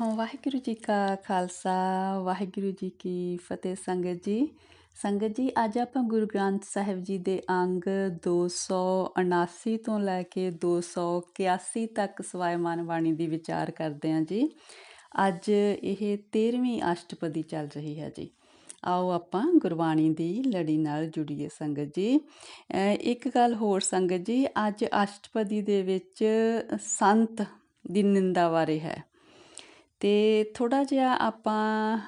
ਹਾਂ, ਵਾਹਿਗੁਰੂ ਜੀ ਕਾ ਖਾਲਸਾ, ਵਾਹਿਗੁਰੂ ਜੀ ਕੀ ਫਤਿਹ ਸੰਗਤ ਜੀ। ਸੰਗਤ ਜੀ, ਅੱਜ ਆਪਾਂ ਗੁਰੂ ਗ੍ਰੰਥ ਸਾਹਿਬ ਜੀ ਦੇ ਅੰਗ 279 ਤੋਂ ਲੈ ਕੇ 281 ਤੱਕ ਸਵਾਇਮਾਨ ਬਾਣੀ ਦੀ ਵਿਚਾਰ ਕਰਦੇ ਹਾਂ ਜੀ। ਅੱਜ ਇਹ 13ਵੀਂ ਅਸ਼ਟਪਦੀ ਚੱਲ ਰਹੀ ਹੈ ਜੀ। ਆਓ ਆਪਾਂ ਗੁਰਬਾਣੀ ਦੀ ਲੜੀ ਨਾਲ ਜੁੜੀਏ ਸੰਗਤ ਜੀ। ਇੱਕ ਗੱਲ ਹੋਰ ਸੰਗਤ ਜੀ, ਅੱਜ ਅਸ਼ਟਪਦੀ ਦੇ ਵਿੱਚ ਸੰਤ ਦੀ ਨਿੰਦਾ ਬਾਰੇ ਹੈ। ਤੇ ਥੋੜਾ ਜਿਹਾ ਆਪਾਂ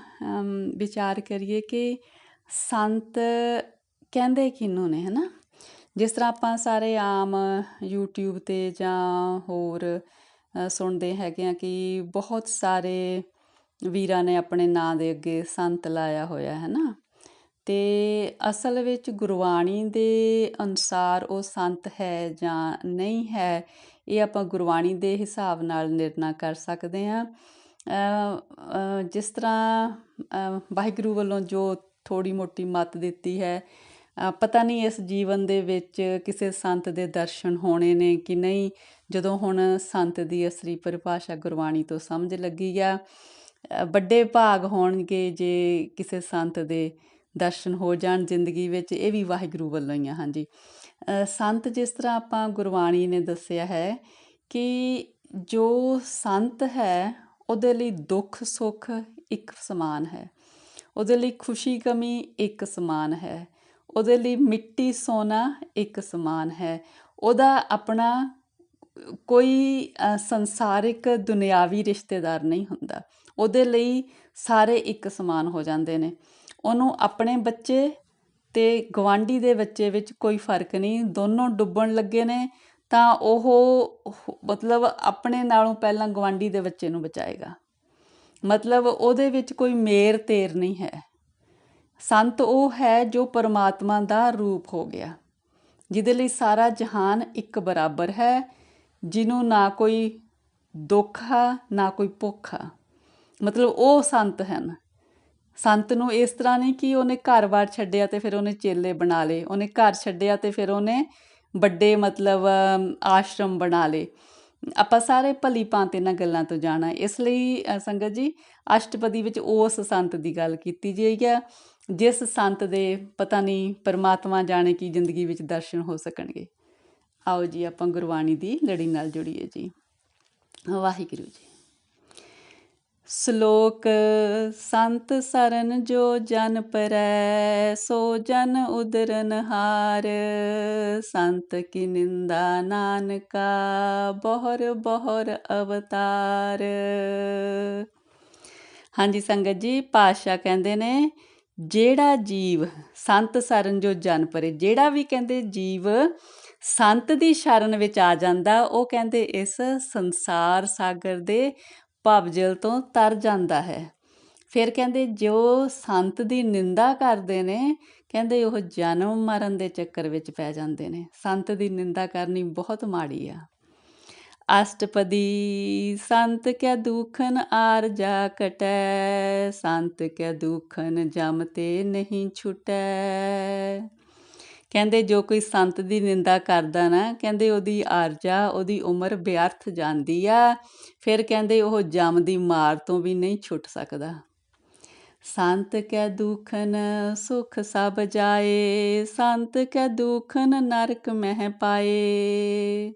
ਵਿਚਾਰ ਕਰੀਏ ਕਿ ਸੰਤ ਕਹਿੰਦੇ ਕਿਹਨੂੰ ਨੇ ਹੈ ਨਾ ਜਿਸ ਤਰ੍ਹਾਂ ਆਪਾਂ ਸਾਰੇ ਆਮ ਯੂਟਿਊਬ ਤੇ ਜਾਂ ਹੋਰ ਸੁਣਦੇ ਹੈਗੇ ਹਾਂ ਕਿ ਬਹੁਤ ਸਾਰੇ ਵੀਰਾਂ ਨੇ ਆਪਣੇ ਨਾਂ ਦੇ ਅੱਗੇ ਸੰਤ ਲਾਇਆ ਹੋਇਆ ਹੈ ਨਾ ਤੇ ਅਸਲ ਵਿੱਚ ਗੁਰਬਾਣੀ ਦੇ ਅਨੁਸਾਰ ਉਹ ਸੰਤ ਹੈ ਜਾਂ ਨਹੀਂ ਹੈ, ਇਹ ਆਪਾਂ ਗੁਰਬਾਣੀ ਦੇ ਹਿਸਾਬ ਨਾਲ ਨਿਰਣਾ ਕਰ ਸਕਦੇ ਹਾਂ। ਜਿਸ ਤਰ੍ਹਾਂ ਵਾਹਿਗੁਰੂ ਵੱਲੋਂ ਜੋ ਥੋੜ੍ਹੀ ਮੋਟੀ ਮੱਤ ਦਿੱਤੀ ਹੈ ਪਤਾ ਨਹੀਂ ਇਸ ਜੀਵਨ ਦੇ ਵਿੱਚ ਕਿਸੇ ਸੰਤ ਦੇ ਦਰਸ਼ਨ ਹੋਣੇ ਨੇ ਕਿ ਨਹੀਂ। ਜਦੋਂ ਹੁਣ ਸੰਤ ਦੀ ਅਸਲੀ ਪਰਿਭਾਸ਼ਾ ਗੁਰਬਾਣੀ ਤੋਂ ਸਮਝ ਲੱਗੀ ਆ ਵੱਡੇ ਭਾਗ ਹੋਣਗੇ ਜੇ ਕਿਸੇ ਸੰਤ ਦੇ ਦਰਸ਼ਨ ਹੋ ਜਾਣ ਜ਼ਿੰਦਗੀ ਵਿੱਚ, ਇਹ ਵੀ ਵਾਹਿਗੁਰੂ ਵੱਲੋਂ ਹੀ ਆ, ਹਾਂਜੀ। ਸੰਤ ਜਿਸ ਤਰ੍ਹਾਂ ਆਪਾਂ ਗੁਰਬਾਣੀ ਨੇ ਦੱਸਿਆ ਹੈ ਕਿ ਜੋ ਸੰਤ ਹੈ ਉਹਦੇ ਲਈ ਦੁੱਖ, ਸੁੱਖ ਇੱਕ ਸਮਾਨ ਹੈ। ਉਹਦੇ ਲਈ ਖੁਸ਼ੀ ਕਮੀ ਇੱਕ ਸਮਾਨ ਹੈ। ਉਹਦੇ ਲਈ ਮਿੱਟੀ ਸੋਨਾ ਇੱਕ ਸਮਾਨ ਹੈ। ਉਹਦਾ ਆਪਣਾ ਕੋਈ ਸੰਸਾਰਿਕ ਦੁਨਿਆਵੀ ਰਿਸ਼ਤੇਦਾਰ ਨਹੀਂ ਹੁੰਦਾ। ਉਹਦੇ ਲਈ ਸਾਰੇ ਇੱਕ ਸਮਾਨ ਹੋ ਜਾਂਦੇ ਨੇ। ਉਹਨੂੰ ਆਪਣੇ ਬੱਚੇ ਤੇ ਗਵਾਂਢੀ ਦੇ ਬੱਚੇ ਵਿੱਚ ਕੋਈ ਫ਼ਰਕ ਨਹੀਂ। ਦੋਨੋਂ ਡੁੱਬਣ ਲੱਗੇ ਨੇ। ਤਾਂ ਉਹ ਮਤਲਬ ਆਪਣੇ ਨਾਲੋਂ ਪਹਿਲਾਂ ਗੁਆਂਢੀ ਦੇ ਬੱਚੇ ਨੂੰ ਬਚਾਏਗਾ। ਮਤਲਬ ਉਹਦੇ ਵਿੱਚ ਕੋਈ ਮੇਰ ਤੇਰ ਨਹੀਂ ਹੈ। ਸੰਤ ਉਹ ਹੈ ਜੋ ਪਰਮਾਤਮਾ ਦਾ ਰੂਪ ਹੋ ਗਿਆ। ਜਿਹਦੇ ਲਈ ਸਾਰਾ ਜਹਾਨ ਇੱਕ ਬਰਾਬਰ ਹੈ, ਜਿਹਨੂੰ ਨਾ ਕੋਈ ਦੁੱਖ ਆ ਨਾ ਕੋਈ ਭੁੱਖ। ਆ ਮਤਲਬ ਉਹ ਸੰਤ ਹਨ। ਸੰਤ ਨੂੰ ਇਸ ਤਰ੍ਹਾਂ ਨਹੀਂ ਕਿ ਉਹਨੇ ਘਰ-ਬਾਰ ਛੱਡਿਆ ਤੇ ਫਿਰ ਉਹਨੇ ਚੇਲੇ ਬਣਾ ਲਏ, ਉਹਨੇ ਘਰ ਛੱਡਿਆ ਤੇ ਫਿਰ ਉਹਨੇ ਵੱਡੇ ਮਤਲਬ ਆਸ਼ਰਮ ਬਣਾ ਲਏ। ਆਪਾਂ ਸਾਰੇ ਭਲੀ ਭਾਂਤੇ ਇਹਨਾਂ ਗੱਲਾਂ ਤੋਂ ਜਾਣਾ। ਇਸ ਲਈ ਸੰਗਤ ਜੀ, ਅਸ਼ਟਪਦੀ ਵਿੱਚ ਉਸ ਸੰਤ ਦੀ ਗੱਲ ਕੀਤੀ ਜਾਈ ਹੈ ਜਿਸ ਸੰਤ ਦੇ ਪਤਾ ਨਹੀਂ ਪਰਮਾਤਮਾ ਜਾਣੇ ਕੀ ਜ਼ਿੰਦਗੀ ਵਿੱਚ ਦਰਸ਼ਨ ਹੋ ਸਕਣਗੇ। ਆਓ ਜੀ, ਆਪਾਂ ਗੁਰਬਾਣੀ ਦੀ ਲੜੀ ਨਾਲ ਜੁੜੀਏ ਜੀ। ਵਾਹਿਗੁਰੂ ਜੀ। ਸ਼ਲੋਕ, ਸੰਤ ਸਰਨ ਜੋ ਜਨ ਪਰੈ, ਸੋ ਜਨ ਉਦਰਨ ਹਾਰ। ਸੰਤ ਕੀ ਨਿੰਦਾ ਨਾਨਕਾ, ਬਹੁਰ ਬਹੁਰ ਅਵਤਾਰ। ਹਾਂਜੀ ਸੰਗਤ ਜੀ ਪਾਸ਼ਾ ਕਹਿੰਦੇ ਨੇ, ਜਿਹੜਾ ਜੀਵ ਸੰਤ ਸਰਨ ਜੋ ਜਨ ਪਰੇ, ਜਿਹੜਾ ਵੀ ਕਹਿੰਦੇ ਜੀਵ ਸੰਤ ਦੀ ਸ਼ਰਨ ਵਿੱਚ ਆ ਜਾਂਦਾ, ਉਹ ਕਹਿੰਦੇ ਇਸ ਸੰਸਾਰ ਸਾਗਰ ਦੇ ਭਵਜਲ ਤੋਂ ਤਰ ਜਾਂਦਾ ਹੈ। ਫਿਰ ਕਹਿੰਦੇ, ਜੋ ਸੰਤ ਦੀ ਨਿੰਦਾ ਕਰਦੇ ਨੇ, ਕਹਿੰਦੇ ਉਹ ਜਨਮ ਮਰਨ ਦੇ ਚੱਕਰ ਵਿੱਚ ਪੈ ਜਾਂਦੇ ਨੇ। ਸੰਤ ਦੀ ਨਿੰਦਾ ਕਰਨੀ ਬਹੁਤ ਮਾੜੀ ਆ। ਅਸ਼ਟਪਦੀ, ਸੰਤ ਕੈ ਦੁਖਨ ਆਰ ਜਾ ਕਟੈ, ਸੰਤ ਕੈ ਦੁਖਨ ਜਮ ਤੇ ਨਹੀਂ ਛੁਟੈ। ਕਹਿੰਦੇ ਜੋ ਕੋਈ ਸੰਤ ਦੀ ਨਿੰਦਾ ਕਰਦਾ ਨਾ, ਕਹਿੰਦੇ ਉਹਦੀ ਆਰਜਾ, ਉਹਦੀ ਉਮਰ ਬਿਅਰਥ ਜਾਂਦੀ ਆ। ਫਿਰ ਕਹਿੰਦੇ ਉਹ ਜਮ ਦੀ ਮਾਰ ਤੋਂ ਵੀ ਨਹੀਂ ਛੁੱਟ ਸਕਦਾ। ਸੰਤ ਕੈ ਦੁਖਨ ਸੁਖ ਸਭ ਜਾਏ, ਸੰਤ ਕੈ ਦੁਖਨ ਨਰਕ ਮਹਿ ਪਾਏ।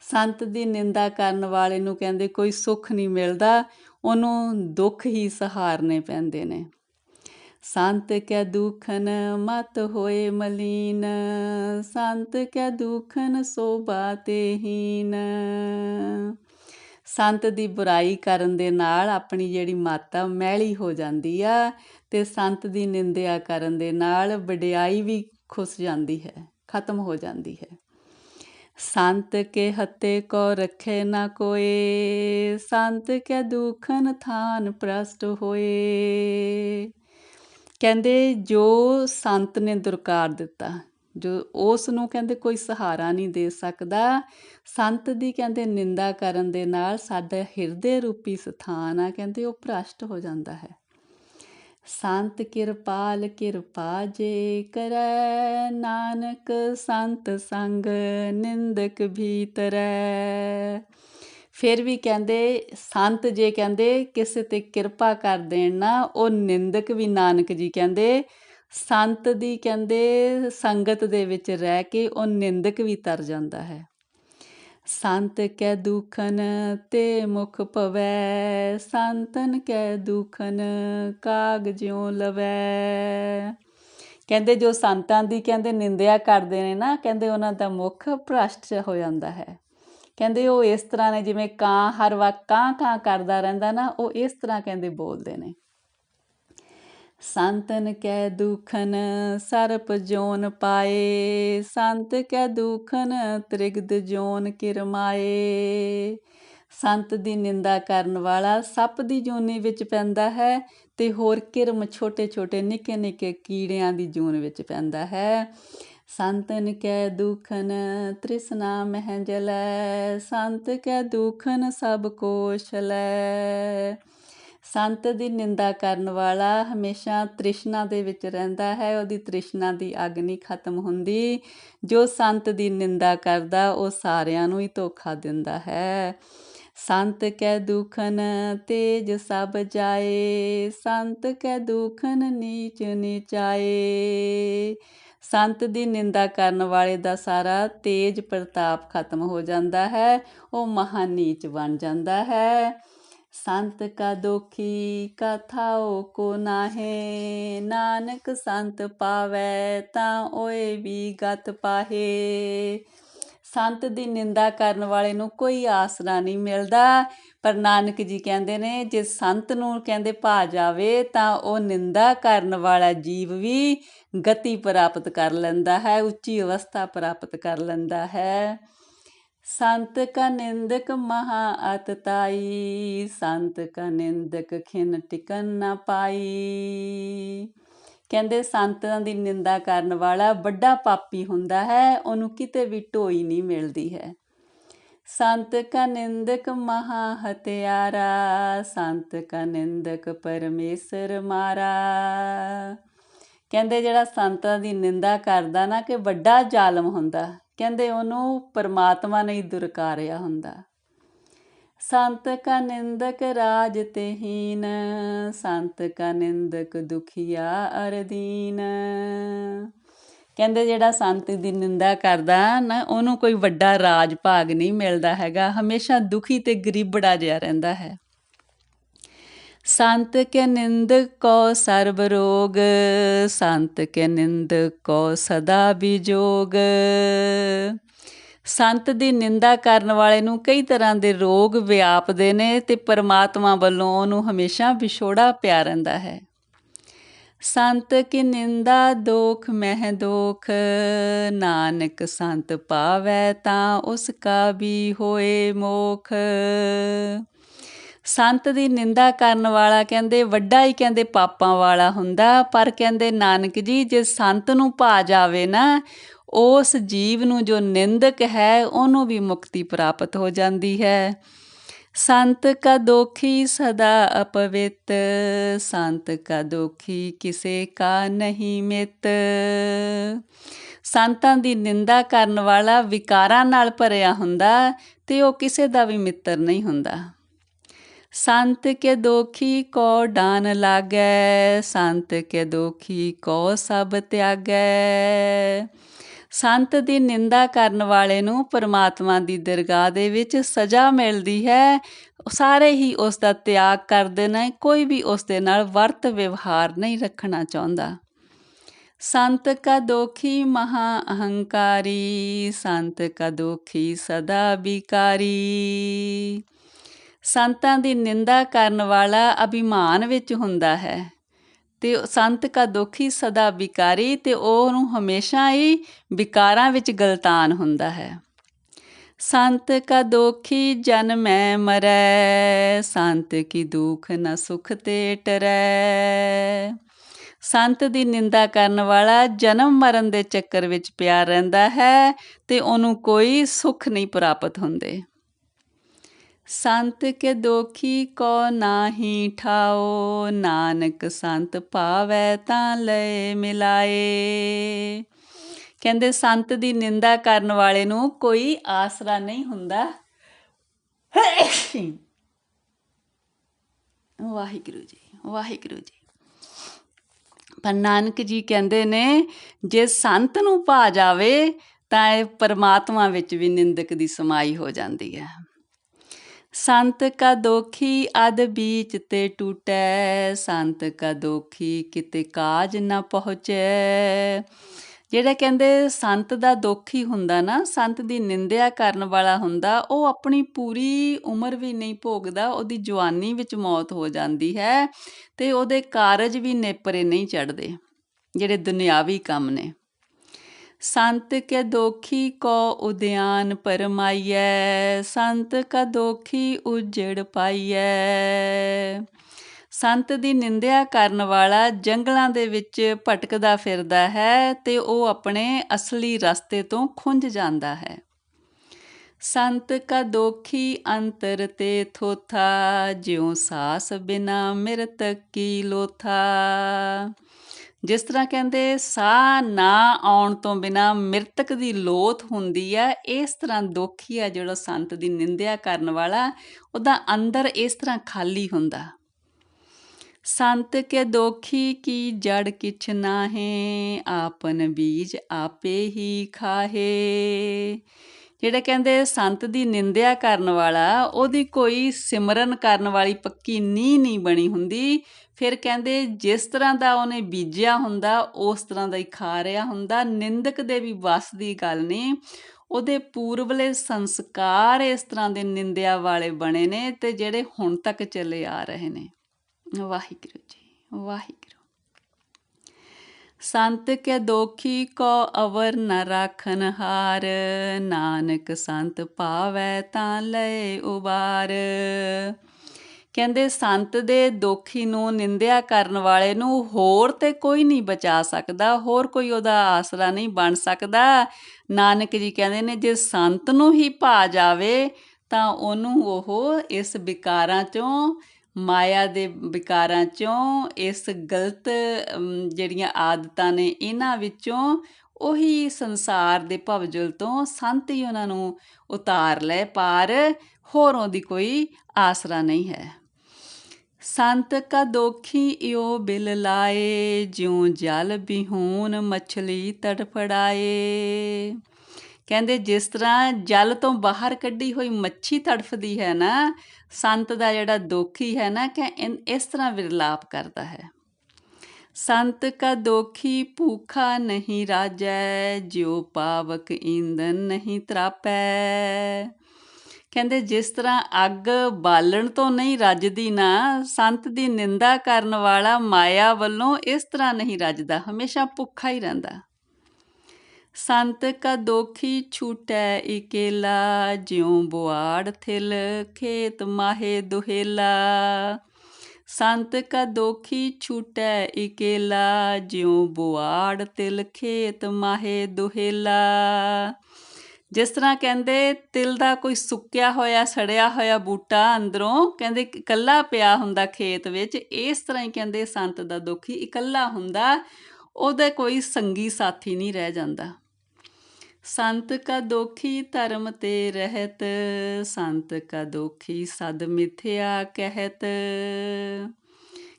ਸੰਤ ਦੀ ਨਿੰਦਾ ਕਰਨ ਵਾਲੇ ਨੂੰ ਕਹਿੰਦੇ ਕੋਈ ਸੁੱਖ ਨਹੀਂ ਮਿਲਦਾ, ਉਹਨੂੰ ਦੁੱਖ ਹੀ ਸਹਾਰਨੇ ਪੈਂਦੇ ਨੇ। ਸੰਤ ਕੈ ਦੁਖਨ ਮਤ ਹੋਏ ਮਲੀਨ, ਸੰਤ ਕੈ ਦੁਖਨ ਸੋਭਾ ਤੇ ਹੀਨ। ਸੰਤ ਦੀ ਬੁਰਾਈ ਕਰਨ ਦੇ ਨਾਲ ਆਪਣੀ ਜਿਹੜੀ ਮਾਤਾ ਮੈਲੀ ਹੋ ਜਾਂਦੀ ਆ ਤੇ ਸੰਤ ਦੀ ਨਿੰਦਿਆ ਕਰਨ ਦੇ ਨਾਲ ਵਡਿਆਈ ਵੀ ਖੁੱਸ ਜਾਂਦੀ ਹੈ, ਖਤਮ ਹੋ ਜਾਂਦੀ ਹੈ। ਸੰਤ ਕੇ ਹੱਤੇ ਕੋ ਰਖੇ ਨਾ ਕੋਏ, ਸੰਤ ਕੇ ਦੁਖਨ ਥਾਨ ਪ੍ਰਸਟ ਹੋਏ। ਕਹਿੰਦੇ ਜੋ ਸੰਤ ਨੇ ਦੁਰਕਾਰ ਦਿੱਤਾ, ਜੋ ਉਸ ਨੂੰ ਕਹਿੰਦੇ ਕੋਈ ਸਹਾਰਾ ਨਹੀਂ ਦੇ ਸਕਦਾ, ਸੰਤ ਦੀ ਕਹਿੰਦੇ ਨਿੰਦਾ ਕਰਨ ਦੇ ਨਾਲ ਸਾਡਾ ਹਿਰਦੇ ਰੂਪੀ ਸਥਾਨ ਆ, ਕਹਿੰਦੇ ਉਹ ਭ੍ਰਸ਼ਟ ਹੋ ਜਾਂਦਾ ਹੈ। ਸੰਤ ਕਿਰਪਾਲ ਕਿਰਪਾ ਜੇ ਕਰੈ, ਨਾਨਕ ਸੰਤ ਸੰਗ ਨਿੰਦਕ ਭੀਤਰੈ ਫਿਰ ਵੀ ਕਹਿੰਦੇ, ਸੰਤ ਜੇ ਕਹਿੰਦੇ, ਕਿਸੇ ਤੇ ਕਿਰਪਾ ਕਰ ਦੇਣ ਨਾ, ਉਹ ਨਿੰਦਕ ਵੀ ਨਾਨਕ ਜੀ ਕਹਿੰਦੇ। ਸੰਤ ਦੀ ਕਹਿੰਦੇ, ਸੰਗਤ ਦੇ ਵਿੱਚ ਰਹਿ ਕੇ ਉਹ ਨਿੰਦਕ ਵੀ ਤਰ ਜਾਂਦਾ ਹੈ। ਸੰਤ ਕੈ ਦੁਖਨ ਤੇ ਮੁਖ ਪਵੈ ਸੰਤਨ ਕੈ ਦੁਖਨ ਕਾਗ ਜਿਉ ਲਵੈ। ਕਹਿੰਦੇ ਜੋ ਸੰਤਾਂ ਦੀ ਕਹਿੰਦੇ ਨਿੰਦਿਆ ਕਰਦੇ ਨੇ ਨਾ, ਕਹਿੰਦੇ ਉਹਨਾਂ ਦਾ ਮੁਖ ਭ੍ਰਸ਼ਟ ਹੋ ਜਾਂਦਾ ਹੈ। ਕਹਿੰਦੇ ਉਹ ਇਸ ਤਰ੍ਹਾਂ ਨੇ, ਜਿਵੇਂ ਕਾਂ, ਹਰ ਵਕਤ ਕਾਂ ਕਾਂ ਕਰਦਾ ਰਹਿੰਦਾ ਨਾ, ਉਹ ਇਸ ਤਰ੍ਹਾਂ ਕਹਿੰਦੇ ਬੋਲਦੇ ਨੇ। ਸੰਤਨ ਕੈ ਦੁਖਨ ਸਰਪ ਜੋਨ ਪਾਏ, ਸੰਤ ਕੈ ਦੁਖਨ ਤ੍ਰਿਗਦ ਜੋਨ ਕਿਰਮਾਏ ਸੰਤ ਦੀ ਨਿੰਦਾ ਕਰਨ ਵਾਲਾ ਸੱਪ ਦੀ ਜੂਨੀ ਵਿੱਚ ਪੈਂਦਾ ਹੈ ਤੇ ਹੋਰ ਕਿਰਮ ਛੋਟੇ ਛੋਟੇ ਨਿੱਕੇ ਨਿੱਕੇ ਕੀੜਿਆਂ ਦੀ ਜੂਨ ਵਿੱਚ ਪੈਂਦਾ ਹੈ। ਸੰਤਨ ਕੈ ਦੁਖਨ ਤ੍ਰਿਸ਼ਨਾ ਮਹਿ ਜਲੈ, ਸੰਤ ਕੈ ਦੁਖਨ ਸਭ ਕੋਸ਼ ਲੈ। ਸੰਤ ਦੀ ਨਿੰਦਾ ਕਰਨ ਵਾਲਾ ਹਮੇਸ਼ਾ ਤ੍ਰਿਸ਼ਨਾ ਦੇ ਵਿੱਚ ਰਹਿੰਦਾ ਹੈ, ਉਹਦੀ ਤ੍ਰਿਸ਼ਨਾ ਦੀ ਅੱਗ ਨਹੀਂ ਖਤਮ ਹੁੰਦੀ। ਜੋ ਸੰਤ ਦੀ ਨਿੰਦਾ ਕਰਦਾ, ਉਹ ਸਾਰਿਆਂ ਨੂੰ ਹੀ ਧੋਖਾ ਦਿੰਦਾ ਹੈ। ਸੰਤ ਕੈ ਦੁਖਨ ਤੇਜ ਸਭ ਜਾਏ, ਸੰਤ ਕੈ ਦੁਖਨ ਨੀਚ ਨੀਚਾਏ। ਸੰਤ ਦੀ ਨਿੰਦਾ ਕਰਨ ਵਾਲੇ ਦਾ ਸਾਰਾ ਤੇਜ ਪ੍ਰਤਾਪ ਖਤਮ ਹੋ ਜਾਂਦਾ ਹੈ, ਉਹ ਮਹਾ ਨੀਚ ਬਣ ਜਾਂਦਾ ਹੈ। ਸੰਤ ਕਾ ਦੋਖੀ ਕਥਾਓ ਕੋ ਨਾਹੇ, ਨਾਨਕ ਸੰਤ ਪਾਵੈ ਤਾਂ ਓਏ ਵੀ ਗਤ ਪਾਹੇ। ਸੰਤ ਦੀ ਨਿੰਦਾ ਕਰਨ ਵਾਲੇ ਨੂੰ ਕੋਈ ਆਸਰਾ ਨਹੀਂ ਮਿਲਦਾ। ਪਰ ਨਾਨਕ ਜੀ ਕਹਿੰਦੇ ਨੇ, ਜੇ ਸੰਤ ਨੂੰ ਕਹਿੰਦੇ ਭਾ ਜਾਵੇ, ਤਾਂ ਉਹ ਨਿੰਦਾ ਕਰਨ ਵਾਲਾ ਜੀਵ ਵੀ ਗਤੀ ਪ੍ਰਾਪਤ ਕਰ ਲੈਂਦਾ ਹੈ, ਉੱਚੀ ਅਵਸਥਾ ਪ੍ਰਾਪਤ ਕਰ ਲੈਂਦਾ ਹੈ। ਸੰਤ ਕਾ ਨਿੰਦਕ ਮਹਾ ਅਤਤਾਈ ਸੰਤ ਕਾ ਨਿੰਦਕ ਖਿਨ ਟਿਕਨ ਨਾ ਪਾਈ। ਕਹਿੰਦੇ ਸੰਤਾਂ ਦੀ ਨਿੰਦਾ ਕਰਨ ਵਾਲਾ ਵੱਡਾ ਪਾਪੀ ਹੁੰਦਾ ਹੈ, ਉਹਨੂੰ ਕਿਤੇ ਵੀ ਢੋਈ ਨਹੀਂ ਮਿਲਦੀ ਹੈ। ਸੰਤ ਕਾ ਨਿੰਦਕ ਮਹਾ ਹਤਿਆਰਾ, ਸੰਤ ਕਾ ਨਿੰਦਕ ਪਰਮੇਸ਼ਰ ਮਾਰਾ। ਕਹਿੰਦੇ ਜਿਹੜਾ ਸੰਤਾਂ ਦੀ ਨਿੰਦਾ ਕਰਦਾ ਨਾ, ਕਿ ਵੱਡਾ ਜ਼ਾਲਮ ਹੁੰਦਾ, ਕਹਿੰਦੇ ਉਹਨੂੰ ਪਰਮਾਤਮਾ ਨੇ ਦੁਰਕਾਰਿਆ ਹੁੰਦਾ। ਸੰਤ ਕਾ ਨਿੰਦਕ ਰਾਜ ਤੇ ਸੰਤ ਕਾ ਨਿੰਦਕ ਦੁਖੀਆ ਅਰਦੀਨ। ਕਹਿੰਦੇ ਜਿਹੜਾ ਸੰਤ ਦੀ ਨਿੰਦਾ ਕਰਦਾ ਨਾ, ਉਹਨੂੰ ਕੋਈ ਵੱਡਾ ਰਾਜ ਭਾਗ ਨਹੀਂ ਮਿਲਦਾ ਹੈਗਾ। ਹਮੇਸ਼ਾ ਦੁਖੀ ਤੇ ਗਰੀਬੜਾ ਜਿਹਾ ਰਹਿੰਦਾ ਹੈ। ਸੰਤ ਕੇ ਨਿੰਦ ਕੋ ਸਰਬ ਰੋਗ, ਸੰਤ ਕੇ ਨਿੰਦ ਕੋ ਸਦਾ ਵਿਜੋਗ ਸੰਤ ਦੀ ਨਿੰਦਾ ਕਰਨ ਵਾਲੇ ਨੂੰ ਕਈ ਤਰ੍ਹਾਂ ਦੇ ਰੋਗ ਵਿਆਪਦੇ ਨੇ ਤੇ ਪਰਮਾਤਮਾ ਵੱਲੋਂ ਉਹਨੂੰ ਹਮੇਸ਼ਾ ਵਿਛੋੜਾ ਪਿਆ ਰਹਿੰਦਾ ਹੈ। ਸੰਤ ਕੀ ਨਿੰਦਾ ਦੋਖ, ਮਹਿ ਦੋਖ, ਨਾਨਕ ਸੰਤ ਪਾਵੈ ਤਾਂ ਉਸ ਕਾ ਵੀ ਹੋਏ ਮੋਖ। ਸੰਤ ਦੀ ਨਿੰਦਾ ਕਰਨ ਵਾਲਾ ਕਹਿੰਦੇ ਵੱਡਾ ਹੀ ਕਹਿੰਦੇ ਪਾਪਾਂ ਵਾਲਾ ਹੁੰਦਾ, ਪਰ ਕਹਿੰਦੇ ਨਾਨਕ ਜੀ ਜੇ ਸੰਤ ਨੂੰ ਭਾ ਜਾਵੇ ਨਾ ਉਸ ਜੀਵ ਨੂੰ ਜੋ ਨਿੰਦਕ ਹੈ, ਉਹਨੂੰ ਵੀ ਮੁਕਤੀ ਪ੍ਰਾਪਤ ਹੋ ਜਾਂਦੀ ਹੈ। ਸੰਤ ਕਾ ਦੋਖੀ ਸਦਾ ਅਪਵਿੱਤ, ਸੰਤ ਕਾ ਦੋਖੀ ਕਿਸੇ ਕਾ ਨਹੀਂ ਮਿਤ। ਸੰਤਾਂ ਦੀ ਨਿੰਦਾ ਕਰਨ ਵਾਲਾ ਵਿਕਾਰਾਂ ਨਾਲ ਭਰਿਆ ਹੁੰਦਾ ਤੇ ਉਹ ਕਿਸੇ ਦਾ ਵੀ ਮਿੱਤਰ ਨਹੀਂ ਹੁੰਦਾ। ਸੰਤ ਕੇ ਦੋਖੀ ਕੋ ਡਾਨ ਲਾਗੈ, ਸੰਤ ਕੇ ਦੋਖੀ ਕੋ ਸਭ ਤਿਆਗੈ। ਸੰਤ ਦੀ ਨਿੰਦਾ ਕਰਨ ਵਾਲੇ ਨੂੰ ਪਰਮਾਤਮਾ ਦੀ ਦਰਗਾਹ ਦੇ ਵਿੱਚ ਸਜ਼ਾ ਮਿਲਦੀ ਹੈ। ਸਾਰੇ ਹੀ ਉਸ ਦਾ ਤਿਆਗ ਕਰਦੇ ਨੇ, ਕੋਈ ਵੀ ਉਸ ਦੇ ਨਾਲ ਵਰਤ ਵਿਵਹਾਰ ਨਹੀਂ ਰੱਖਣਾ ਚਾਹੁੰਦਾ। ਸੰਤ ਕਾ ਦੋਖੀ ਮਹਾ ਅਹੰਕਾਰੀ, ਸੰਤ ਕਾ ਦੋਖੀ ਸਦਾ ਬਿਕਾਰੀ। ਸੰਤਾਂ ਦੀ ਨਿੰਦਾ ਕਰਨ ਵਾਲਾ ਅਭਿਮਾਨ ਵਿੱਚ ਹੁੰਦਾ ਹੈ। ਤੇ ਸੰਤ ਕਾ ਦੁਖੀ ਸਦਾ ਵਿਕਾਰੀ ਤੇ ਉਹ ਨੂੰ ਹਮੇਸ਼ਾ ਹੀ ਵਿਕਾਰਾਂ ਵਿੱਚ ਗਲਤਾਨ ਹੁੰਦਾ ਹੈ। ਸੰਤ ਕਾ ਦੋਖੀ ਜਨਮੈ ਮਰੈ, ਸੰਤ ਕੀ ਦੁਖ ਨ ਸੁਖ ਤੇ ਟਰੈ। ਸੰਤ ਦੀ ਨਿੰਦਾ ਕਰਨ ਵਾਲਾ ਜਨਮ ਮਰਨ ਦੇ ਚੱਕਰ ਵਿੱਚ ਪਿਆ ਰਹਿੰਦਾ ਹੈ ਤੇ ਉਹਨੂੰ ਕੋਈ ਸੁਖ ਨਹੀਂ ਪ੍ਰਾਪਤ ਹੁੰਦੇ। ਸੰਤ ਕੇ ਦੋਖੀ ਕੋ ਨਾਹੀ ਠਾਓ, ਨਾਨਕ ਸੰਤ ਭਾਵੈ ਤਾਂ ਲੈ ਮਿਲਾਏ। ਕਹਿੰਦੇ ਸੰਤ ਦੀ ਨਿੰਦਾ ਕਰਨ ਵਾਲੇ ਨੂੰ ਕੋਈ ਆਸਰਾ ਨਹੀਂ ਹੁੰਦਾ। ਵਾਹਿਗੁਰੂ ਜੀ ਵਾਹਿਗੁਰੂ ਜੀ। ਪਰ ਨਾਨਕ ਜੀ ਕਹਿੰਦੇ ਨੇ, ਜੇ ਸੰਤ ਨੂੰ ਭਾ ਜਾਵੇ, ਤਾਂ ਇਹ ਪਰਮਾਤਮਾ ਵਿੱਚ ਵੀ ਨਿੰਦਕ ਦੀ ਸਮਾਈ ਹੋ ਜਾਂਦੀ ਹੈ। ਸੰਤ ਕਾ ਦੋਖੀ ਅਦ ਬੀਚ ਤੇ ਟੂਟੈ, ਸੰਤ ਕਾ ਦੋਖੀ ਕਿਤੇ ਕਾਜ ਨਾ ਪਹੁੰਚੈ। ਜਿਹੜਾ ਕਹਿੰਦੇ ਸੰਤ ਦਾ ਦੋਖੀ ਹੁੰਦਾ ਨਾ, ਸੰਤ ਦੀ ਨਿੰਦਿਆ ਕਰਨ ਵਾਲਾ ਹੁੰਦਾ, ਉਹ ਆਪਣੀ ਪੂਰੀ ਉਮਰ ਵੀ ਨਹੀਂ ਭੋਗਦਾ, ਉਹਦੀ ਜਵਾਨੀ ਵਿੱਚ ਮੌਤ ਹੋ ਜਾਂਦੀ ਹੈ ਤੇ ਉਹਦੇ ਕਾਰਜ ਵੀ ਨੇਪਰੇ ਨਹੀਂ ਚੜਦੇ ਜਿਹੜੇ ਦੁਨਿਆਵੀ ਕੰਮ ਨੇ। ਸੰਤ ਕੇ ਦੋਖੀ ਕੋ ਉਦਿਆਨ ਪਰਮਾਈਐ, ਸੰਤ ਕਾ ਦੋਖੀ ਉਜੜ ਪਾਈਐ। ਸੰਤ ਦੀ ਨਿੰਦਿਆ ਕਰਨ ਵਾਲਾ ਜੰਗਲਾਂ ਦੇ ਵਿੱਚ ਭਟਕਦਾ ਫਿਰਦਾ ਹੈ ਤੇ ਉਹ ਆਪਣੇ ਅਸਲੀ ਰਸਤੇ ਤੋਂ ਖੁੰਝ ਜਾਂਦਾ ਹੈ। ਸੰਤ ਕਾ ਦੋਖੀ ਅੰਤਰ ਤੇ ਥੋਥਾ, ਜਿਉ ਸਾਸ ਬਿਨਾ ਮਿਰਤ ਕੀ ਲੋਥਾ। ਜਿਸ ਤਰ੍ਹਾਂ ਕਹਿੰਦੇ, ਸਾਹ ਨਾ ਆਉਣ ਤੋਂ ਬਿਨਾ ਮ੍ਰਿਤਕ ਦੀ ਲੋਥ ਹੁੰਦੀ ਆ, ਇਸ ਤਰ੍ਹਾਂ ਦੁਖੀ ਆ ਜਿਹੜਾ ਸੰਤ ਦੀ ਨਿੰਦਿਆ ਕਰਨ ਵਾਲਾ, ਉਹਦਾ ਅੰਦਰ ਇਸ ਤਰ੍ਹਾਂ ਖਾਲੀ ਹੁੰਦਾ। ਸੰਤ ਕੇ ਦੋਖੀ ਕੀ ਜੜ ਕਿਛ ਨਾਹੇ, ਆਪਨ ਬੀਜ ਆਪੇ ਹੀ ਖਾਹੇ। ਜਿਹੜੇ ਕਹਿੰਦੇ ਸੰਤ ਦੀ ਨਿੰਦਿਆ ਕਰਨ ਵਾਲਾ, ਉਹਦੀ ਕੋਈ ਸਿਮਰਨ ਕਰਨ ਵਾਲੀ ਪੱਕੀ ਨੀਂਹ ਨਹੀਂ ਬਣੀ ਹੁੰਦੀ ਫਿਰ ਕਹਿੰਦੇ ਜਿਸ ਤਰ੍ਹਾਂ ਦਾ ਉਹਨੇ ਬੀਜਿਆ ਹੁੰਦਾ, ਉਸ ਤਰ੍ਹਾਂ ਦਾ ਹੀ ਖਾ ਰਿਹਾ ਹੁੰਦਾ। ਨਿੰਦਕ ਦੇ ਵੀ ਵਸ ਦੀ ਗੱਲ ਨਹੀਂ ਉਹਦੇ ਪੂਰਵਲੇ ਸੰਸਕਾਰ ਇਸ ਤਰ੍ਹਾਂ ਦੇ ਨਿੰਦਿਆ ਵਾਲੇ ਬਣੇ ਨੇ ਤੇ ਜਿਹੜੇ ਹੁਣ ਤੱਕ ਚੱਲੇ ਆ ਰਹੇ ਨੇ। ਵਾਹਿਗੁਰੂ ਜੀ, ਵਾਹਿਗੁਰੂ। ਸੰਤ ਕੇ ਦੋਖੀ ਕੋ ਅਵਰ ਨ ਰਾਖਨ ਹਾਰ। ਨਾਨਕ ਸੰਤ ਪਾਵੈ ਤਾਂ ਲੈ ਉਬਾਰ। ਕਹਿੰਦੇ ਸੰਤ ਦੇ ਦੋਖੀ ਨੂੰ ਨਿੰਦਿਆ ਕਰਨ ਵਾਲੇ ਨੂੰ ਹੋਰ ਤੇ ਕੋਈ ਨਹੀਂ ਬਚਾ ਸਕਦਾ, ਹੋਰ ਕੋਈ ਉਹਦਾ ਆਸਰਾ ਨਹੀਂ ਬਣ ਸਕਦਾ। ਨਾਨਕ ਜੀ ਕਹਿੰਦੇ ਨੇ, ਜੇ ਸੰਤ ਨੂੰ ਹੀ ਭਾ ਜਾਵੇ, ਤਾਂ ਉਹਨੂੰ ਉਹ ਇਸ ਵਿਕਾਰਾਂ ਚੋਂ, ਮਾਇਆ ਦੇ ਵਿਕਾਰਾਂ ਚੋਂ, ਇਸ ਗਲਤ ਜਿਹੜੀਆਂ ਆਦਤਾਂ ਨੇ ਇਹਨਾਂ ਵਿੱਚੋਂ ਉਹੀ ਸੰਸਾਰ ਦੇ ਭਵਜਲ ਤੋਂ ਸੰਤ ਹੀ ਉਹਨਾਂ ਨੂੰ ਉਤਾਰ ਲੈ ਪਰ ਹੋਰੋਂ ਦੀ ਕੋਈ ਆਸਰਾ ਨਹੀਂ ਹੈ। ਸੰਤ ਕਾ ਦੋਖੀ ਇਓ ਬਿਲ ਲਾਏ, ਜਿਉ ਜਲ ਬਿਹੂਨ ਮਛਲੀ ਤੜਫੜਾਏ। ਕਹਿੰਦੇ ਜਿਸ ਤਰ੍ਹਾਂ ਜਲ ਤੋਂ ਬਾਹਰ ਕੱਢੀ ਹੋਈ ਮੱਛੀ ਤੜਫਦੀ ਹੈ ਨਾ, ਸੰਤ ਦਾ ਜਿਹੜਾ ਦੋਖੀ ਹੈ ਨਾ, ਕਿ ਇਸ ਤਰ੍ਹਾਂ ਵਿਰਲਾਪ ਕਰਦਾ ਹੈ। ਸੰਤ ਕਾ ਦੋਖੀ ਭੂਖਾ ਨਹੀਂ ਰਾਜੈ, ਜਿਉ ਪਾਵਕ ਇੰਦਨ ਨਹੀਂ ਤਰਾਪੈ। ਕਹਿੰਦੇ ਜਿਸ ਤਰ੍ਹਾਂ ਅੱਗ ਬਾਲਣ ਤੋਂ ਨਹੀਂ ਰੱਜਦੀ ਨਾ, ਸੰਤ ਦੀ ਨਿੰਦਾ ਕਰਨ ਵਾਲਾ ਮਾਇਆ ਵੱਲੋਂ ਇਸ ਤਰ੍ਹਾਂ ਨਹੀਂ ਰੱਜਦਾ, ਹਮੇਸ਼ਾ ਭੁੱਖਾ ਹੀ ਰਹਿੰਦਾ। ਸੰਤ ਕਾ ਦੋਖੀ ਛੂਟੈ ਇਕੇਲਾ, ਜਿਉ ਬੁਆੜ ਥਿਲ ਖੇਤ ਮਾਹੇ ਦੁਹੇਲਾ। ਸੰਤ ਕਾ ਦੋਖੀ ਛੂਟੈ ਇਕੇਲਾ, ਜਿਉ ਬੁਆੜ ਤਿਲ ਖੇਤ ਮਾਹੇ ਦੁਹੇਲਾ। ਜਿਸ ਤਰ੍ਹਾਂ ਕਹਿੰਦੇ ਤਿਲ ਦਾ ਕੋਈ ਸੁੱਕਿਆ ਹੋਇਆ, ਸੜਿਆ ਹੋਇਆ ਬੂਟਾ ਅੰਦਰੋਂ, ਕਹਿੰਦੇ ਇਕੱਲਾ ਪਿਆ ਹੁੰਦਾ ਖੇਤ ਵਿੱਚ, ਇਸ ਤਰ੍ਹਾਂ ਹੀ ਕਹਿੰਦੇ ਸੰਤ ਦਾ ਦੁਖੀ ਇਕੱਲਾ ਹੁੰਦਾ, ਉਹਦੇ ਕੋਈ ਸੰਗੀ ਸਾਥੀ ਨਹੀਂ ਰਹਿ ਜਾਂਦਾ। ਸੰਤ ਕਾ ਦੋਖੀ ਧਰਮ ਤੇ ਰਹਿਤ, ਸੰਤ ਕਾ ਦੋਖੀ ਸਦ ਮਿਥਿਆ ਕਹਿਤ।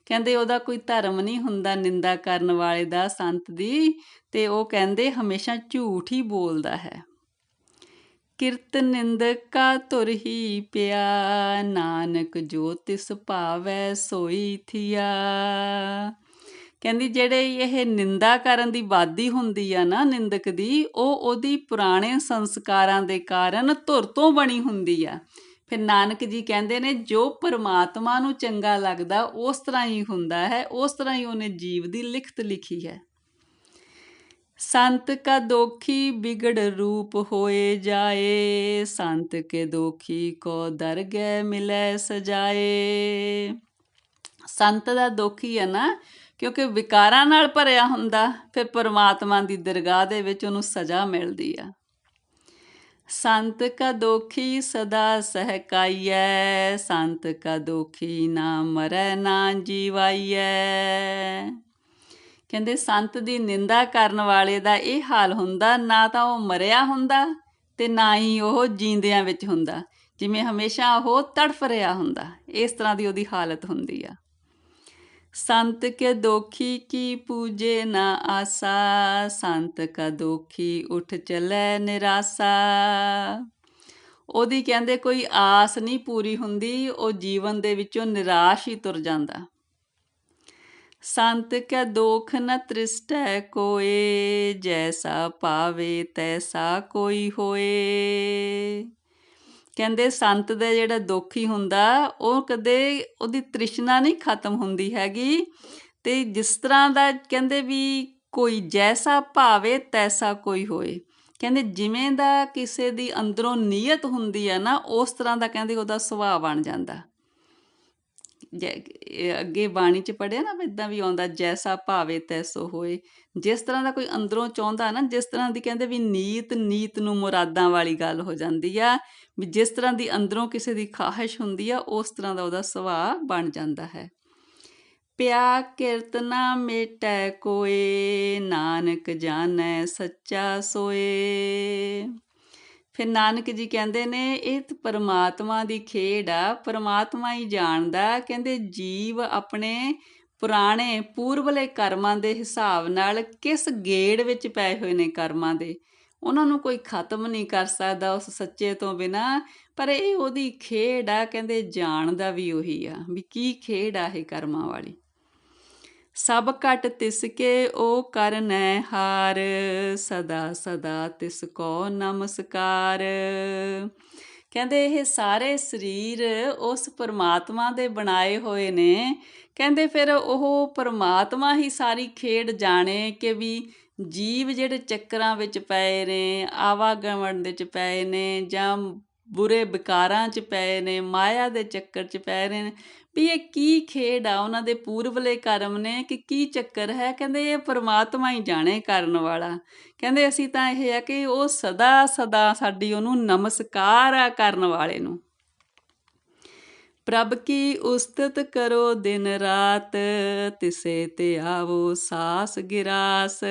ਕਹਿੰਦੇ ਉਹਦਾ ਕੋਈ ਧਰਮ ਨਹੀਂ ਹੁੰਦਾ ਨਿੰਦਾ ਕਰਨ ਵਾਲੇ ਦਾ ਸੰਤ ਦੀ, ਤੇ ਉਹ ਕਹਿੰਦੇ ਹਮੇਸ਼ਾ ਝੂਠ ਹੀ ਬੋਲਦਾ ਹੈ। ਕਿਰਤ ਨਿੰਦਕਾ ਤੁਰ ਹੀ ਪਿਆ। ਨਾਨਕ ਜੋ ਤਿਸ ਭਾਵੈ ਸੋਈ ਥਿਆ। ਕਹਿੰਦੀ ਜਿਹੜੇ ਇਹ ਨਿੰਦਾ ਕਰਨ ਦੀ ਬਾਦੀ ਹੁੰਦੀ ਆ ਨਾ ਨਿੰਦਕ ਦੀ, ਉਹ ਉਹਦੀ ਪੁਰਾਣੇ ਸੰਸਕਾਰਾਂ ਦੇ ਕਾਰਨ ਧੁਰ ਤੋਂ ਬਣੀ ਹੁੰਦੀ ਆ। ਫਿਰ ਨਾਨਕ ਜੀ ਕਹਿੰਦੇ ਨੇ, ਜੋ ਪਰਮਾਤਮਾ ਨੂੰ ਚੰਗਾ ਲੱਗਦਾ, ਉਸ ਤਰ੍ਹਾਂ ਹੀ ਹੁੰਦਾ ਹੈ, ਉਸ ਤਰ੍ਹਾਂ ਹੀ ਉਹਨੇ ਜੀਵ ਦੀ ਲਿਖਤ ਲਿਖੀ ਹੈ। ਸੰਤ ਕਾ ਦੋਖੀ ਬਿਗੜ ਰੂਪ ਹੋਏ ਜਾਏ, ਸੰਤ ਕੇ ਦੋਖੀ ਕੋ ਦਰਗਹਿ ਮਿਲੈ ਸਜਾਏ। ਸੰਤ ਦਾ ਦੋਖੀ ਹੈ ਨਾ, ਕਿਉਂਕਿ ਵਿਕਾਰਾਂ ਨਾਲ ਭਰਿਆ ਹੁੰਦਾ, ਫਿਰ ਪਰਮਾਤਮਾ ਦੀ ਦਰਗਾਹ ਦੇ ਵਿੱਚ ਉਹਨੂੰ ਸਜ਼ਾ ਮਿਲਦੀ ਆ। ਸੰਤ ਕਾ ਦੋਖੀ ਸਦਾ ਸਹਕਾਈਐ, ਸੰਤ ਕਾ ਦੋਖੀ ਨਾ ਮਰੈ ਨਾ ਜੀਵਾਈਐ। ਕਹਿੰਦੇ, ਸੰਤ ਦੀ ਨਿੰਦਾ ਕਰਨ ਵਾਲੇ ਦਾ ਇਹ ਹਾਲ ਹੁੰਦਾ, ਨਾ ਤਾਂ ਉਹ ਮਰਿਆ ਹੁੰਦਾ ਤੇ ਨਾ ਹੀ ਉਹ ਜੀਂਦਿਆਂ ਵਿੱਚ ਹੁੰਦਾ। ਜਿਵੇਂ ਹਮੇਸ਼ਾ ਉਹ ਤੜਫ ਰਿਹਾ ਹੁੰਦਾ, ਇਸ ਤਰ੍ਹਾਂ ਦੀ ਉਹਦੀ ਹਾਲਤ ਹੁੰਦੀ ਆ। ਸੰਤ ਕੇ ਦੋਖੀ ਕੀ ਪੂਜੇ ਨਾ ਆਸਾ, ਸੰਤ ਕਾ ਦੋਖੀ ਉੱਠ ਚਲੇ ਨਿਰਾਸਾ। ਉਹਦੀ ਕਹਿੰਦੇ, ਕੋਈ ਆਸ ਨਹੀਂ ਪੂਰੀ ਹੁੰਦੀ, ਉਹ ਜੀਵਨ ਦੇ ਵਿੱਚੋਂ ਨਿਰਾਸ਼ ਹੀ ਤੁਰ ਜਾਂਦਾ। ਸੰਤ ਕੈ ਦੋਖ ਨ ਤ੍ਰਿਸ਼ਟੈ ਕੋਏ, ਜੈਸਾ ਪਾਵੇ ਤੈਸਾ ਕੋਈ ਹੋਏ। ਕਹਿੰਦੇ ਸੰਤ ਦਾ ਜਿਹੜਾ ਦੁੱਖ ਹੀ ਹੁੰਦਾ, ਉਹ ਕਦੇ ਉਹਦੀ ਤ੍ਰਿਸ਼ਨਾ ਨਹੀਂ ਖਤਮ ਹੁੰਦੀ ਹੈਗੀ। ਤੇ ਜਿਸ ਤਰ੍ਹਾਂ ਦਾ ਕਹਿੰਦੇ ਵੀ ਕੋਈ ਜੈਸਾ ਭਾਵੇ ਤੈਸਾ ਕੋਈ ਹੋਏ। ਕਹਿੰਦੇ ਜਿਵੇਂ ਦਾ ਕਿਸੇ ਦੀ ਅੰਦਰੋਂ ਨੀਅਤ ਹੁੰਦੀ ਹੈ ਨਾ, ਉਸ ਤਰ੍ਹਾਂ ਦਾ ਕਹਿੰਦੇ ਉਹਦਾ ਸੁਭਾਅ ਬਣ ਜਾਂਦਾ। ਜੈ ਇਹ ਅੱਗੇ ਬਾਣੀ ਚ ਪੜਿਆ ਨਾ ਵੀ ਇਦਾਂ ਵੀ ਆਉਂਦਾ, ਜੈਸਾ ਭਾਵੇ ਤੈਸੋ ਹੋਏ। ਜਿਸ ਤਰ੍ਹਾਂ ਦਾ ਕੋਈ ਅੰਦਰੋਂ ਚਾਹੁੰਦਾ ਨਾ, ਜਿਸ ਤਰ੍ਹਾਂ ਦੀ ਕਹਿੰਦੇ ਵੀ ਨੀਤ ਨੀਤ ਨੂੰ ਮੁਰਾਦਾਂ ਵਾਲੀ ਗੱਲ ਹੋ ਜਾਂਦੀ ਆ, ਵੀ ਜਿਸ ਤਰ੍ਹਾਂ ਦੀ ਅੰਦਰੋਂ ਕਿਸੇ ਦੀ ਖਾਹਿਸ਼ ਹੁੰਦੀ ਆ, ਉਸ ਤਰ੍ਹਾਂ ਦਾ ਉਹਦਾ ਸੁਭਾਅ ਬਣ ਜਾਂਦਾ ਹੈ। ਪਿਆ ਕਿਰਤਨਾ ਮੇਟੈ ਕੋਏ, ਨਾਨਕ ਜਾਣੈ ਸੱਚਾ ਸੋਏ। ਫਿਰ ਨਾਨਕ ਜੀ ਕਹਿੰਦੇ ਨੇ, ਇਹ ਤਾਂ ਪਰਮਾਤਮਾ ਦੀ ਖੇਡ ਆ, ਪਰਮਾਤਮਾ ਹੀ ਜਾਣਦਾ। ਕਹਿੰਦੇ ਜੀਵ ਆਪਣੇ ਪੁਰਾਣੇ ਪੂਰਵਲੇ ਕਰਮਾਂ ਦੇ ਹਿਸਾਬ ਨਾਲ ਕਿਸ ਗੇੜ ਵਿੱਚ ਪਏ ਹੋਏ ਨੇ ਕਰਮਾਂ ਦੇ? ਉਹਨਾਂ ਨੂੰ ਕੋਈ ਖਤਮ ਨਹੀਂ ਕਰ ਸਕਦਾ ਉਸ ਸੱਚੇ ਤੋਂ ਬਿਨਾ, ਪਰ ਇਹ ਉਹਦੀ ਖੇਡ ਆ, ਕਹਿੰਦੇ ਜਾਣਦਾ ਵੀ ਉਹੀ ਆ, ਵੀ ਕੀ ਖੇਡ ਆ ਇਹ ਕਰਮਾਂ ਵਾਲੀ। ਸਭ ਘਟ ਤਿਸ ਕੇ ਉਹ ਕਰਨੈ ਹਾਰ, ਸਦਾ ਸਦਾ ਤਿਸ ਕੋ ਨਮਸਕਾਰ। ਕਹਿੰਦੇ ਇਹ ਸਾਰੇ ਸਰੀਰ ਉਸ ਪਰਮਾਤਮਾ ਦੇ ਬਣਾਏ ਹੋਏ ਨੇ। ਕਹਿੰਦੇ ਫਿਰ ਉਹ ਪਰਮਾਤਮਾ ਹੀ ਸਾਰੀ ਖੇਡ ਜਾਣੇ ਕਿ ਵੀ ਜੀਵ ਜਿਹੜੇ ਚੱਕਰਾਂ ਵਿੱਚ ਪਏ ਨੇ, ਆਵਾਗਮਨ ਦੇ ਚ ਪਏ ਨੇ ਜਾਂ ਬੁਰੇ ਵਿਕਾਰਾਂ ਚ ਪਏ ਨੇ, ਮਾਇਆ ਦੇ ਚੱਕਰ ਚ ਪਏ ਨੇ। ਵੀ ਇਹ ਕੀ ਖੇਡ ਆ? ਉਹਨਾਂ ਦੇ ਪੂਰਵਲੇ ਕਰਮ ਨੇ ਕਿ ਕੀ ਚੱਕਰ ਹੈ? ਕਹਿੰਦੇ ਇਹ ਪਰਮਾਤਮਾ ਹੀ ਜਾਣੇ ਕਰਨ ਵਾਲਾ। ਕਹਿੰਦੇ ਅਸੀਂ ਤਾਂ ਇਹ ਆ ਕਿ ਉਹ ਸਦਾ ਸਦਾ ਸਾਡੀ ਉਹਨੂੰ ਨਮਸਕਾਰ ਆ ਕਰਨ ਵਾਲੇ ਨੂੰ। ਪ੍ਰਭ ਕੀ ਉਸਤਤ ਕਰੋ ਦਿਨ ਰਾਤ, ਤਿਸੇ ਤੇ ਆਵੋ ਸਾਸ ਗਿਰਾਸ।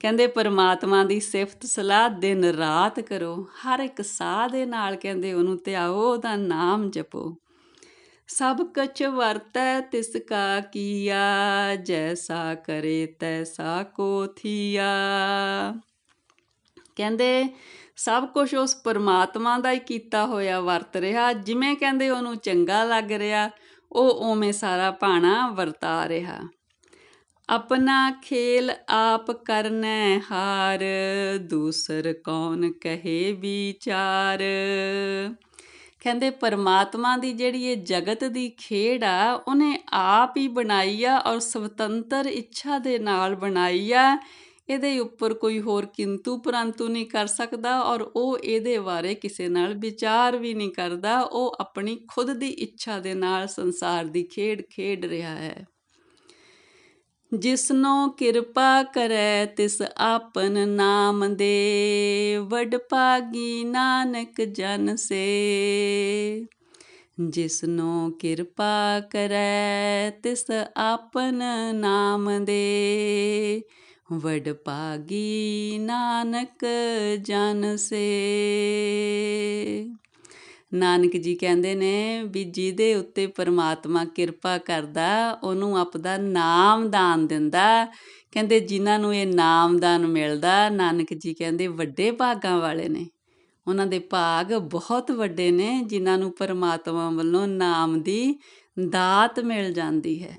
ਕਹਿੰਦੇ ਪਰਮਾਤਮਾ ਦੀ ਸਿਫਤ ਸਲਾਹ ਦਿਨ ਰਾਤ ਕਰੋ, ਹਰ ਇੱਕ ਸਾਹ ਦੇ ਨਾਲ ਕਹਿੰਦੇ ਉਹਨੂੰ ਧਿਆਓ, ਉਹਦਾ ਨਾਮ ਜਪੋ। ਸਭ ਕਛ ਵਰਤੈ, ਤਿਸ ਕਾ ਕੀਆ, ਜੈਸਾ ਕਰੇ ਤੈਸਾ ਕੋ ਥੀਆ। ਕਹਿੰਦੇ ਸਭ ਕੁਝ ਉਸ ਪਰਮਾਤਮਾ ਦਾ ਹੀ ਕੀਤਾ ਹੋਇਆ ਵਰਤ ਰਿਹਾ, ਜਿਵੇਂ ਕਹਿੰਦੇ ਉਹਨੂੰ ਚੰਗਾ ਲੱਗ ਰਿਹਾ, ਉਹ ਓਵੇਂ ਸਾਰਾ ਭਾਣਾ ਵਰਤਾ ਰਿਹਾ। ਆਪਣਾ ਖੇਲ ਆਪ ਕਰਨੈ ਹਾਰ, ਦੂਸਰ ਕੌਣ ਕਹੇ ਵਿਚਾਰ। ਕਹਿੰਦੇ ਪਰਮਾਤਮਾ ਦੀ ਜਿਹੜੀ ਇਹ ਜਗਤ ਦੀ ਖੇਡ ਆ, ਉਹਨੇ ਆਪ ਹੀ ਬਣਾਈ ਆ ਔਰ ਸੁਤੰਤਰ ਇੱਛਾ ਦੇ ਨਾਲ ਬਣਾਈ ਆ। ਇਹਦੇ ਉੱਪਰ ਕੋਈ ਹੋਰ ਕਿੰਤੂ ਪਰੰਤੂ ਨਹੀਂ ਕਰ ਸਕਦਾ ਔਰ ਉਹ ਇਹਦੇ ਬਾਰੇ ਕਿਸੇ ਨਾਲ ਵਿਚਾਰ ਵੀ ਨਹੀਂ ਕਰਦਾ। ਉਹ ਆਪਣੀ ਖੁਦ ਦੀ ਇੱਛਾ ਦੇ ਨਾਲ ਸੰਸਾਰ ਦੀ ਖੇਡ ਖੇਡ ਰਿਹਾ ਹੈ। ਜਿਸਨੋ ਕਿਰਪਾ ਕਰੈ, ਤਿਸ ਆਪਨ ਨਾਮ ਦੇ। ਵਡ ਭਾਗੀ ਨਾਨਕ ਜਨ ਸੇ। ਜਿਸਨੋ ਕਿਰਪਾ ਕਰੈ, ਤਿਸ ਆਪਨ ਨਾਮ ਦੇ। ਵਡ ਭਾਗੀ ਨਾਨਕ ਜਨ ਸੇ। ਨਾਨਕ ਜੀ ਕਹਿੰਦੇ ਨੇ ਵੀ ਜਿਹਦੇ ਉੱਤੇ ਪਰਮਾਤਮਾ ਕਿਰਪਾ ਕਰਦਾ, ਉਹਨੂੰ ਆਪਦਾ ਨਾਮ ਦਾਨ ਦਿੰਦਾ। ਕਹਿੰਦੇ ਜਿਨ੍ਹਾਂ ਨੂੰ ਇਹ ਨਾਮ ਦਾਨ ਮਿਲਦਾ, ਨਾਨਕ ਜੀ ਕਹਿੰਦੇ ਵੱਡੇ ਭਾਗਾਂ ਵਾਲੇ ਨੇ। ਉਹਨਾਂ ਦੇ ਭਾਗ ਬਹੁਤ ਵੱਡੇ ਨੇ, ਜਿਨ੍ਹਾਂ ਨੂੰ ਪਰਮਾਤਮਾ ਵੱਲੋਂ ਨਾਮ ਦੀ ਦਾਤ ਮਿਲ ਜਾਂਦੀ ਹੈ।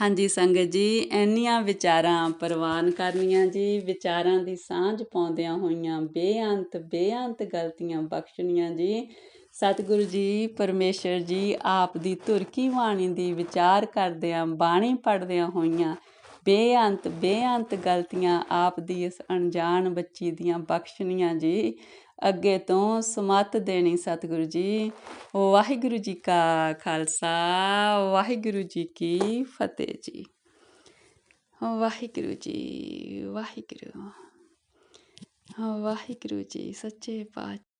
ਹਾਂਜੀ ਸੰਗਤ ਜੀ, ਇੰਨੀਆਂ ਵਿਚਾਰਾਂ ਪ੍ਰਵਾਨ ਕਰਨੀਆਂ ਜੀ। ਵਿਚਾਰਾਂ ਦੀ ਸਾਂਝ ਪਾਉਂਦਿਆਂ ਹੋਈਆਂ ਬੇਅੰਤ ਬੇਅੰਤ ਗਲਤੀਆਂ ਬਖਸ਼ਣੀਆਂ ਜੀ। ਸਤਿਗੁਰੂ ਜੀ, ਪਰਮੇਸ਼ਰ ਜੀ, ਆਪ ਦੀ ਧੁਰਕੀ ਬਾਣੀ ਦੀ ਵਿਚਾਰ ਕਰਦਿਆਂ, ਬਾਣੀ ਪੜਦਿਆਂ ਹੋਈਆਂ ਬੇਅੰਤ ਬੇਅੰਤ ਗਲਤੀਆਂ ਆਪ ਦੀ ਇਸ ਅਣਜਾਣ ਬੱਚੀ ਦੀਆਂ ਬਖਸ਼ਣੀਆਂ ਜੀ। ਅੱਗੇ ਤੋਂ ਸਮਤ ਦੇਣੀ ਸਤਿਗੁਰੂ ਜੀ। ਵਾਹਿਗੁਰੂ ਜੀ ਕਾ ਖਾਲਸਾ, ਵਾਹਿਗੁਰੂ ਜੀ ਕੀ ਫਤਿਹ ਜੀ। ਵਾਹਿਗੁਰੂ ਜੀ, ਵਾਹਿਗੁਰੂ। ਵਾਹਿਗੁਰੂ ਜੀ ਸੱਚੇ ਪਾਤਸ਼ਾਹ।